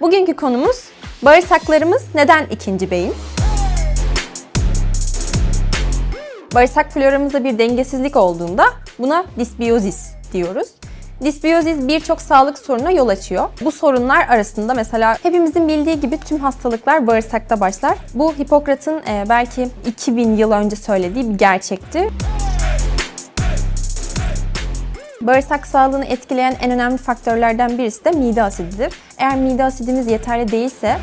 Bugünkü konumuz bağırsaklarımız neden ikinci beyin? Bağırsak floramızda bir dengesizlik olduğunda buna disbiyozis diyoruz. Disbiyozis birçok sağlık sorununa yol açıyor. Bu sorunlar arasında mesela hepimizin bildiği gibi tüm hastalıklar bağırsakta başlar. Bu Hipokrat'ın e, belki 2000 yıl önce söylediği bir gerçekti. Bağırsak sağlığını etkileyen en önemli faktörlerden birisi de mide asididir. Eğer mide asidimiz yeterli değilse...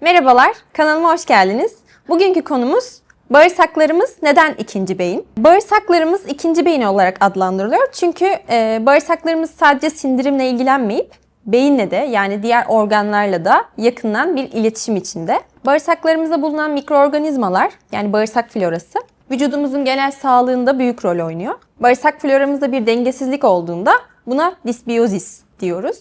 Merhabalar, kanalıma hoş geldiniz. Bugünkü konumuz bağırsaklarımız neden ikinci beyin? Bağırsaklarımız ikinci beyin olarak adlandırılıyor çünkü e, bağırsaklarımız sadece sindirimle ilgilenmeyip beyinle de yani diğer organlarla da yakından bir iletişim içinde. Bağırsaklarımızda bulunan mikroorganizmalar yani bağırsak florası vücudumuzun genel sağlığında büyük rol oynuyor. Bağırsak floramızda bir dengesizlik olduğunda buna disbiyozis diyoruz.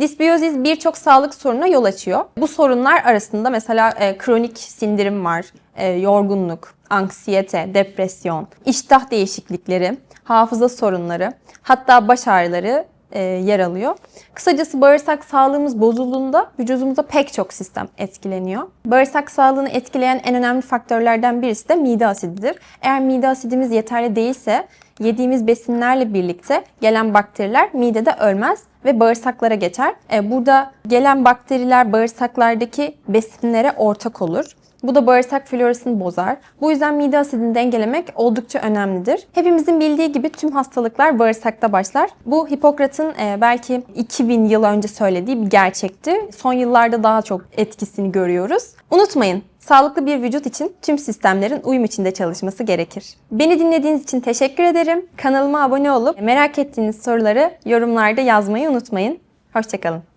Disbiyozis birçok sağlık sorununa yol açıyor. Bu sorunlar arasında mesela e, kronik sindirim var, e, yorgunluk, anksiyete, depresyon, iştah değişiklikleri, hafıza sorunları, hatta baş ağrıları e, yer alıyor. Kısacası bağırsak sağlığımız bozulduğunda vücudumuzda pek çok sistem etkileniyor. Bağırsak sağlığını etkileyen en önemli faktörlerden birisi de mide asididir. Eğer mide asidimiz yeterli değilse yediğimiz besinlerle birlikte gelen bakteriler midede ölmez ve bağırsaklara geçer. E, Burada gelen bakteriler bağırsaklardaki besinlere ortak olur. Bu da bağırsak florasını bozar. Bu yüzden mide asidini dengelemek oldukça önemlidir. Hepimizin bildiği gibi tüm hastalıklar bağırsakta başlar. Bu Hipokrat'ın e, belki 2000 yıl önce söylediği bir gerçekti. Son yıllarda daha çok etkisini görüyoruz. Unutmayın, sağlıklı bir vücut için tüm sistemlerin uyum içinde çalışması gerekir. Beni dinlediğiniz için teşekkür ederim. Kanalıma abone olup merak ettiğiniz soruları yorumlarda yazmayı unutmayın. Hoşçakalın.